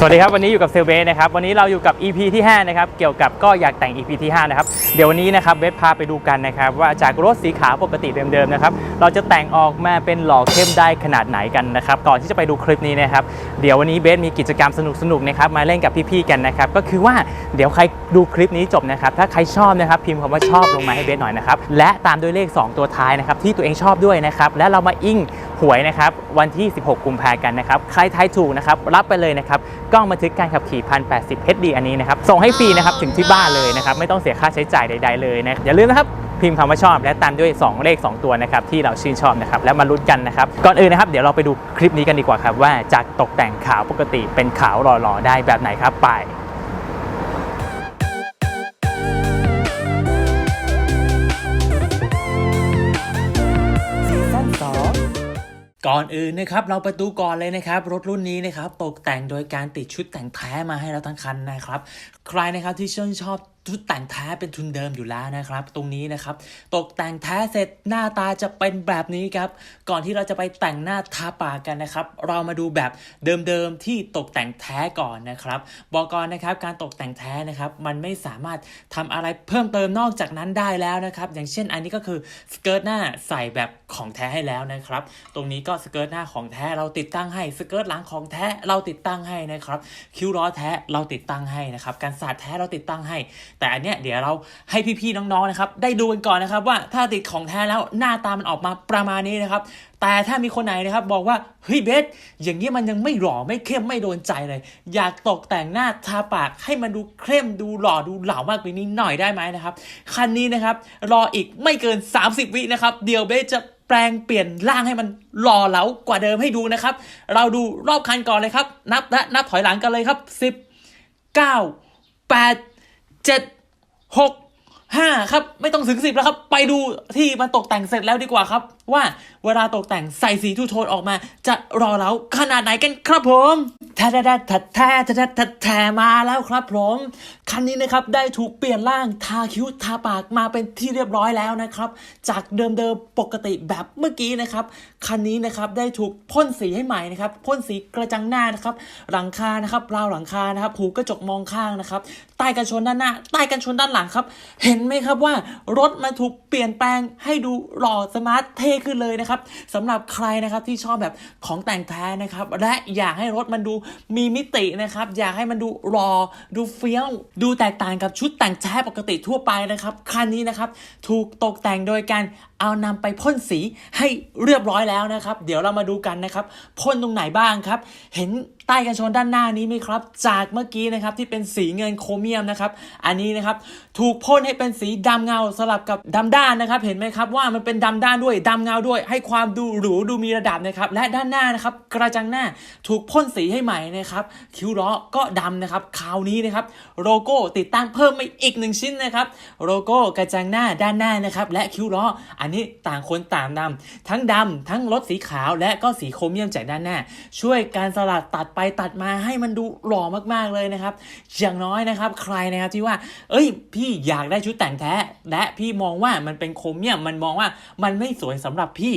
สวัสดีครับวันนี้อยู่กับเซลเบสนะครับวันนี้เราอยู่กับ EP ที่ 5 นะครับเกี่ยวกับก็อยากแต่ง EP ที่ 5 นะครับเดี๋ยววันนี้นะครับเบสพาไปดูกันนะครับว่าจากรถสีขาวปกติเดิมๆนะครับเราจะแต่งออกมาเป็นหล่อเข้มได้ขนาดไหนกันนะครับก่อนที่จะไปดูคลิปนี้นะครับเดี๋ยววันนี้เบสมีกิจกรรมสนุกๆนะครับมาเล่นกับพี่ๆกันนะครับก็คือว่าเดี๋ยวใครดูคลิปนี้จบนะครับถ้าใครชอบนะครับพิมพ์คำว่าชอบลงมาให้เบสหน่อยนะครับและตามด้วยเลข 2 ตัวท้ายนะครับที่ตัวเองชอบด้วยนะครับและเรามาอิงหวยนะครับวันที่ 16 กุมภากันนะครับใครทายถูกนะครับรับไปเลยนะครับกล้องบันทึกการขับขี่ 1080 HD อันนี้นะครับ ส่งให้ฟรีนะครับถึงที่บ้านเลยนะครับ ไม่ต้องเสียค่าใช้จ่ายใด ๆ เลยนะ อย่าลืมนะครับ พิมพ์คำว่าชอบและตามด้วย 2 เลข 2 ตัวนะครับ ที่เราชื่นชอบนะครับ แล้วมาลุ้นกันนะครับ ก่อนอื่นนะครับ เดี๋ยวเราไปดูคลิปนี้กันดีกว่าครับว่าจากตกแต่งขาวปกติเป็นขาวหล่อๆได้แบบไหนครับไป ก่อนอื่นนะครับเราไปดูก่อนเลยนะครับรถรุ่นนี้นะครับตกแต่งโดยการติดชุดแต่งแท้มาให้เราทั้งคันนะครับ ใครนะครับที่ชื่นชอบชุดแต่งแท้เป็นทุนเดิมอยู่แล้วนะครับ ตรงนี้นะครับ ตกแต่งแท้เสร็จหน้าตาจะเป็นแบบนี้ครับ ก่อนที่เราจะไปแต่งหน้าทาปากกันนะครับ เรามาดูแบบเดิมๆที่ตกแต่งแท้ก่อนนะครับ บอกก่อนนะครับการตกแต่งแท้นะครับ มันไม่สามารถทำอะไรเพิ่มเติมนอกจากนั้นได้แล้วนะครับ อย่างเช่นอันนี้ก็คือสเกิร์ตหน้าใส่แบบของแท้ให้แล้วนะครับ ตรงนี้ก็สเกิร์ตหน้าของแท้เราติดตั้งให้สเกิร์ตหลังของแท้เราติดตั้งให้นะครับ คิ้วล้อแท้เราติดตั้งให้นะครับการสาดแท้เราติดตั้งให้แต่อันเนี้ยเดี๋ยวเราให้พี่ๆน้องๆนะครับได้ดูกันก่อนนะครับว่าถ้าติดของแท้แล้วหน้าตามันออกมาประมาณนี้นะครับแต่ถ้ามีคนไหนนะครับบอกว่าเฮ้ยเบสอย่างนี้มันยังไม่หล่อไม่เข้มไม่โดนใจเลย อยากตกแต่งหน้าทาปากให้มันดูเข้มดูหล่อดูเหลามากกว่านี้หน่อยได้ไหมนะครับคันนี้นะครับรออีกไม่เกิน 30 วินะครับเดี๋ยวเบสจะแปลงเปลี่ยนร่างให้มันหล่อเหลากว่าเดิมให้ดูนะครับ เราดูรอบคันก่อนเลยครับ นับและนับถอยหลังกันเลยครับ 10 9 8 จ็ดหก ห้าครับ ไม่ต้องถึงสิบแล้วครับ ไปดูที่มันตกแต่งเสร็จแล้วดีกว่าครับ ว่าเวลาตกแต่งใส่สีทูโทนออกมา จะรอเราขนาดไหนกันครับผมแท้แท้แท้แท้แท้แท้แท้มาแล้วครับผมคันนี้นะครับได้ถูกเปลี่ยนร่างทาคิ้วทาปากมาเป็นที่เรียบร้อยแล้วนะครับ จากเดิมเดิมปกติแบบเมื่อกี้นะครับคันนี้นะครับได้ถูกพ่นสีให้ใหม่นะครับพ่นสีกระจังหน้านะครับ หลังคานะครับราวหลังคานะครับหูกระจกมองข้างนะครับใต้กันชนด้านหน้าใต้กันชนด้านหลังครับ เห็นนไหมครับว่ารถมันถูกเปลี่ยนแปลงให้ดูหล่อสมาร์ทเท่ขึ้นเลยนะครับสำหรับใครนะครับที่ชอบแบบของแต่งแท้นะครับ และอยากให้รถมันดูมีมิตินะครับ อยากให้มันดูหล่อดูเฟี้ยว ดูแตกต่างกับชุดแต่งแท้ปกติทั่วไปนะครับคันนี้นะครับถูกตกแต่งโดยการ เอานำไปพ่นสีให้เรียบร้อยแล้วนะครับ เดี๋ยวเรามาดูกันนะครับพ่นตรงไหนบ้างครับ เห็นใต้กันชนด้านหน้านี้ไหมครับ จากเมื่อกี้นะครับที่เป็นสีเงินโครเมียมนะครับ อันนี้นะครับถูกพ่นให้เป็นสีดำเงาสลับกับดำด้านนะครับ เห็นไหมครับว่ามันเป็นดำด้านด้วยดำเงาด้วย ให้ความดูหรูดูมีระดับนะครับ และด้านหน้านะครับกระจังหน้าถูกพ่นสีให้ใหม่นะครับ คิ้วล้อก็ดำนะครับคราวนี้นะครับโลโก้ติดตั้งเพิ่มมาอีกหนึ่งชิ้นนะครับ โลโก้กระจังหน้าด้านหน้านะครับ และคิ้วล้ออันนี้ต่างคนต่างดำทั้งดำทั้งรถสีขาวและก็สีโครเมียมจากด้านหน้า ช่วยการสลัดตัดไปตัดมาให้มันดูหล่อมากๆเลยนะครับ อย่างน้อยนะครับ ใครนะครับที่ว่า เอ้ย พี่อยากได้ชุดแต่งแท้ และพี่มองว่ามันเป็นโครเมียมมันมองว่ามันไม่สวยสำหรับพี่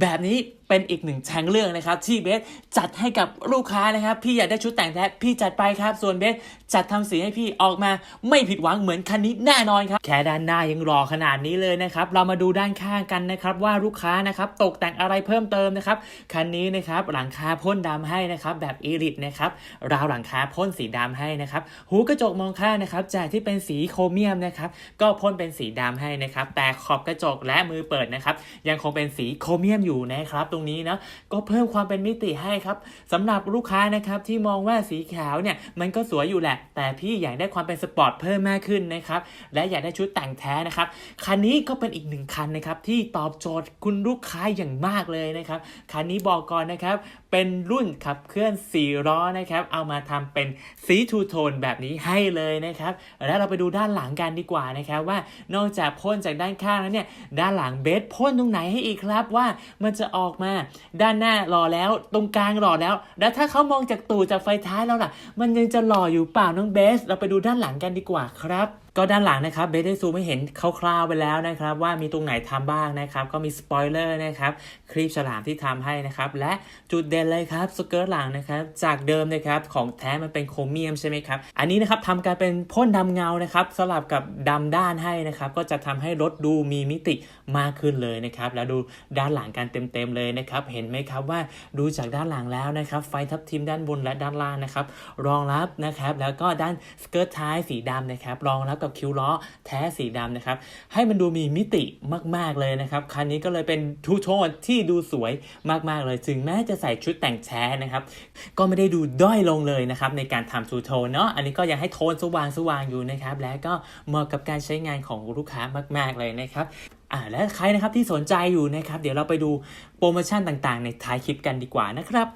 แบบนี้ เป็นอีกหนึ่งทางเลือกนะครับ ที่เบสจัดให้กับลูกค้านะครับ พี่อยากได้ชุดแต่งแท้พี่จัดไปครับ ส่วนเบสจัดทำสีให้พี่ออกมาไม่ผิดหวังเหมือนคันนี้แน่นอนครับ แค่ด้านหน้ายังรอขนาดนี้เลยนะครับ เรามาดูด้านข้างกันนะครับว่าลูกค้านะครับตกแต่งอะไรเพิ่มเติมนะครับ คันนี้นะครับหลังคาพ่นดำให้นะครับแบบอีริตนะครับราวหลังคาพ่นสีดำให้นะครับหูกระจกมองข้างนะครับจากที่เป็นสีโครเมียมนะครับก็พ่นเป็นสีดำให้นะครับแต่ขอบกระจกและมือเปิดนะครับยังคงเป็นสีโครเมียมอยู่นะครับตรงนี้นะก็เพิ่มความเป็นมิติให้ครับสำหรับลูกค้านะครับที่มองว่าสีขาวเนี่ยมันก็สวยอยู่แหละ แต่พี่อยากได้ความเป็นสปอร์ตเพิ่มมากขึ้นนะครับและอยากได้ชุดแต่งแท้นะครับคันนี้ก็เป็นอีกหนึ่งคันนะครับที่ตอบโจทย์คุณลูกค้าอย่างมากเลยนะครับคันนี้บอกก่อนนะครับ เป็นรุ่นขับเคลื่อน4ล้อนะครับ เอามาทำเป็นสีทูโทนแบบนี้ให้เลยนะครับ แล้วเราไปดูด้านหลังกันดีกว่านะครับ ว่านอกจากพ่นจากด้านข้างแล้วเนี่ย ด้านหลังเบสพ่นตรงไหนให้อีกครับว่ามันจะออกมาด้านหน้าหล่อแล้วตรงกลางหล่อแล้ว แล้วถ้าเขามองจากตูจากไฟท้ายแล้วล่ะ มันยังจะหล่ออยู่เปล่าน้องเบส เราไปดูด้านหลังกันดีกว่าครับก็ด้านหลังนะครับเบสได้ซูมให้เห็นคร่าวๆไปแล้วนะครับว่ามีตรงไหนทำบ้างนะครับก็มีสปอยเลอร์นะครับครีบฉลามที่ทำให้นะครับและจุดเด่นเลยครับสเกิร์ตหลังนะครับจากเดิมนะครับของแท้มันเป็นโครเมียมใช่ไหมครับอันนี้นะครับทำการเป็นพ่นดำเงานะครับสลับกับดำด้านให้นะครับก็จะทำให้รถดูมีมิติมากขึ้นเลยนะครับแล้วดูด้านหลังกันเต็มๆเลยนะครับเห็นไหมครับว่าดูจากด้านหลังแล้วนะครับไฟทับทิมด้านบนและด้านล่างนะครับรองรับนะครับแล้วก็ด้านสเกิร์ตท้ายสีดำนะครับรองรับกับคิ้วล้อแท้สีดำนะครับ ให้มันดูมีมิติมาก ๆ เลยนะครับ คันนี้ก็เลยเป็นทูโทนที่ดูสวยมาก ๆ เลย ถึงแม้จะใส่ชุดแต่งแท้นะครับ ก็ไม่ได้ดูด้อยลงเลยนะครับ ในการทำทูโทนเนาะ อันนี้ก็ยังให้โทนสว่างสว่างๆอยู่นะครับ และก็เหมาะกับการใช้งานของลูกค้ามาก ๆ เลยนะครับอ่าและใครนะครับที่สนใจอยู่นะครับ เดี๋ยวเราไปดูโปรโมชั่นต่างๆ ในท้ายคลิปกันดีกว่านะครับ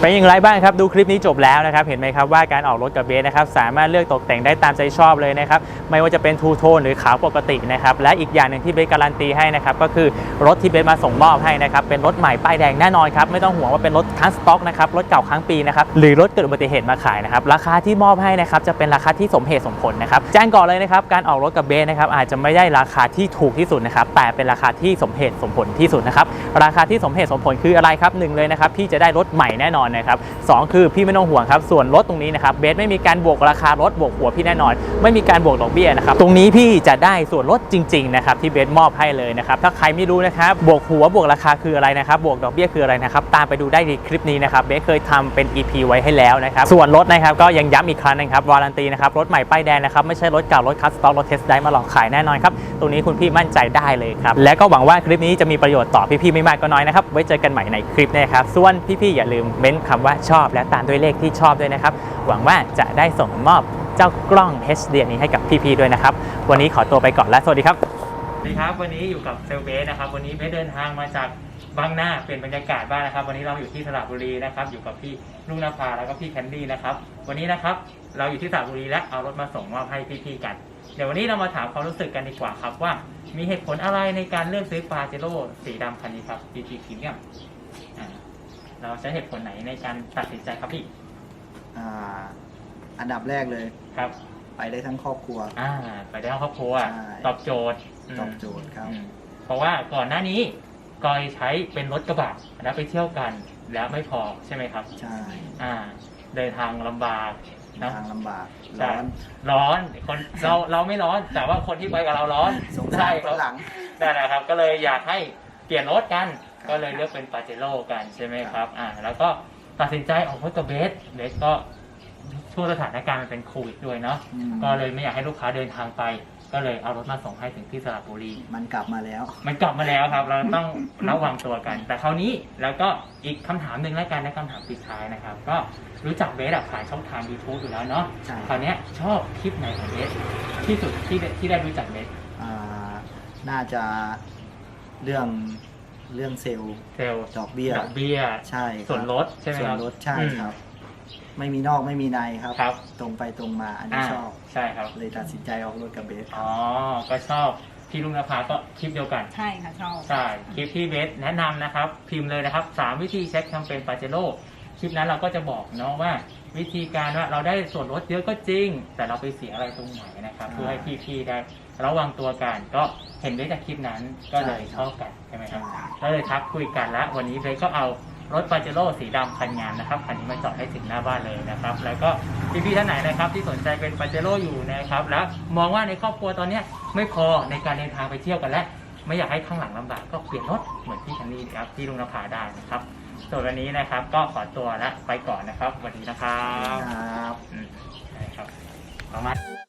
เป็นอย่างไรบ้างครับดูคลิปนี้จบแล้วนะครับเห็นไหมครับว่าการออกรถกับเบสนะครับสามารถเลือกตกแต่งได้ตามใจชอบเลยนะครับไม่ว่าจะเป็นทูโทนหรือขาวปกตินะครับและอีกอย่างหนึ่งที่เบสการันตีให้นะครับก็คือรถที่เบสมาส่งมอบให้นะครับเป็นรถใหม่ป้ายแดงแน่นอนครับไม่ต้องห่วงว่าเป็นรถค้างสต็อกนะครับรถเก่าค้างปีนะครับหรือรถเกิดอุบัติเหตุมาขายนะครับราคาที่มอบให้นะครับจะเป็นราคาที่สมเหตุสมผลนะครับแจ้งก่อนเลยนะครับการออกรถกับเบสนะครับอาจจะไม่ได้ราคาที่ถูกที่สุดนะครับแต่เป็นราคาที่สมเหตุสมผลที่สุดนะครับราคาที่สมเหตุสมผลคืออะไรครับหนึ่งเลยนะครับพี่จะได้รถใหม่น่นอนนะครับสองคือพี่ไม่ต้องห่วงครับส่วนรถตรงนี้นะครับเบสไม่มีการบวกราคารถบวกหัวพี่แน่นอน ไม่มีการบวกดอกเบี้ยนะครับตรงนี้พี่จะได้ส่วนลดจริงๆนะครับที่เบสมอบให้เลยนะครับถ้าใครไม่รู้นะครับบวกหัวบวกราคาคืออะไรนะครับบวกดอกเบี้ยคืออะไรนะครับตามไปดูได้ในคลิปนี้นะครับเบสเคยทำเป็น EP ไว้ให้แล้วนะครับส่วนรถนะครับก็ยังย้ำอีกครั้งนะครับวารันตีนะครับรถใหม่ป้ายแดงนะครับไม่ใช่รถเก่ารถคัสตอมรถเทสได้มาหลอกขายแน่นอนครับตรงนี้คุณพี่มั่นใจได้เลยครับและก็หวังว่าคลิปนี้จะมีประโยชน์ต่อพี่ๆไม่มากก็น้อยนะครับไว้เจอกันใหม่ในคลิปนะครับส่วนพี่ๆอย่าลืมเม้นคำว่าชอบและตามด้วยเลขที่ชอบด้วยนะครับ หวังว่าจะได้ส่งมอบเจ้ากล้อง HD นี้ให้กับพี่ๆด้วยนะครับ วันนี้ขอตัวไปก่อนและสวัสดีครับสวัสดีครับ วันนี้อยู่กับเซลเบสนะครับ วันนี้เบสเดินทางมาจากบางหน้าเป็นบรรยากาศบ้างนะครับ วันนี้เราอยู่ที่สระบุรีนะครับ อยู่กับพี่ลุงนภาแล้วก็พี่แคนดี้นะครับ วันนี้นะครับเราอยู่ที่สระบุรีและเอารถมาส่งมอบให้พี่ๆกัน เดี๋ยววันนี้เรามาถามความรู้สึกกันดีกว่าครับว่า มีเหตุผลอะไรในการเลือกซื้อปาเจโร่สีดำคันนี้ครับ PT Premium อ่า เราใช้เหตุผลไหนในการตัดสินใจครับพี่ อ่า อันดับแรกเลย ครับ ไปได้ทั้งครอบครัว อ่า ไปได้ทั้งครอบครัว ใช่ ตอบโจทย์มตอบโจทย์ครับ อืมเพราะว่าก่อนหน้านี้กอยใช้เป็นรถกระบะแล้วไปเที่ยวกันแล้วไม่พอใช่ไหมครับ ใช่อ่า เดินทางลำบากนะทางลำบากใช่ ร้อน ร้อนคนเราเราไม่ร้อน แต่ว่าคนที่ไปกับเราร้อนสงสาใช่รคครันบหลังนั่นแหละครับ ก็เลยอยากให้เปลี่ยนรถกันครับ ก็เลยเลือกเป็นปาเจโร่กันใช่ไหมครับอ่าแล้วก็ตัดสินใจออกรถกับเบสเบสก็ช่วงสถานการณ์มันเป็นโควิดด้วยเนาะอืม ก็เลยไม่อยากให้ลูกค้าเดินทางไป ก็เลยเอารถมาส่งให้ถึงที่สระบุรี มันกลับมาแล้ว มันกลับมาแล้วครับ เราต้องระวังตัวกัน แต่คราวนี้แล้วก็อีกคำถามหนึ่งแล้วกันนะคำถามปิดท้ายนะครับ ก็รู้จักเบสอะผ่านช่องทาง YouTube อยู่แล้วเนาะใช่คราวเนี้ยชอบคลิปไหนของเบสที่สุดที่ได้ที่ได้รู้จักเบสอ่าน่าจะเรื่อง เรื่องเซลล์เซลล์ดอกเบี้ยดอกเบี้ยใช่ครับส่วนลดใช่ไหมส่วคนรับลดใช่อืมครับ ไม่มีนอกไม่มีในครับ ครับ ตรงไปตรงมาอันนี้อ่าชอบ ใช่ครับ เลยตัดสินใจออกรถกับเบสคอ๋รับอก็ชอบพี่ลุงนภาก็คลิปเดียวกัน ใช่ค่ะชอบ ใช่ คลิปที่เบสแนะนำนะครับ พิมพ์เลยนะครับสามวิธีเช็คแคมเปญปาเจโร่คลิปนั้นเราก็จะบอกเนาะว่า วิธีการว่าเราได้ส่วนลดเยอะก็จริง แต่เราไปเสียอะไรตรงไหนนะครับ เพื่อให้พี่ๆได้ระวังตัวกันก็เห็นได้จากคลิปนั้นก็เลยชอบกันใช่ไหมครับใช่ก็เลยทักคุยกันแล้ววันนี้เบสก็เอารถปาเจโร่สีดำคันงามนะครับคันนี้มาจอดให้ถึงหน้าบ้านเลยนะครับ แล้วก็พี่ๆท่านไหนนะครับ ที่สนใจเป็นปาเจโร่อยู่นะครับ แล้วมองว่าในครอบครัวตอนเนี้ยไม่พอในการเดินทางไปเที่ยวกันแล้วไม่อยากให้ข้างหลังลำบากก็เปลี่ยนรถเหมือนที่คันนี้ครับที่ลุงนภาได้นะครับ ส่วนวันนี้นะครับ ก็ขอตัวและไปก่อนนะครับสวัสดีนะครับครับ อืมได้ครับประมาณ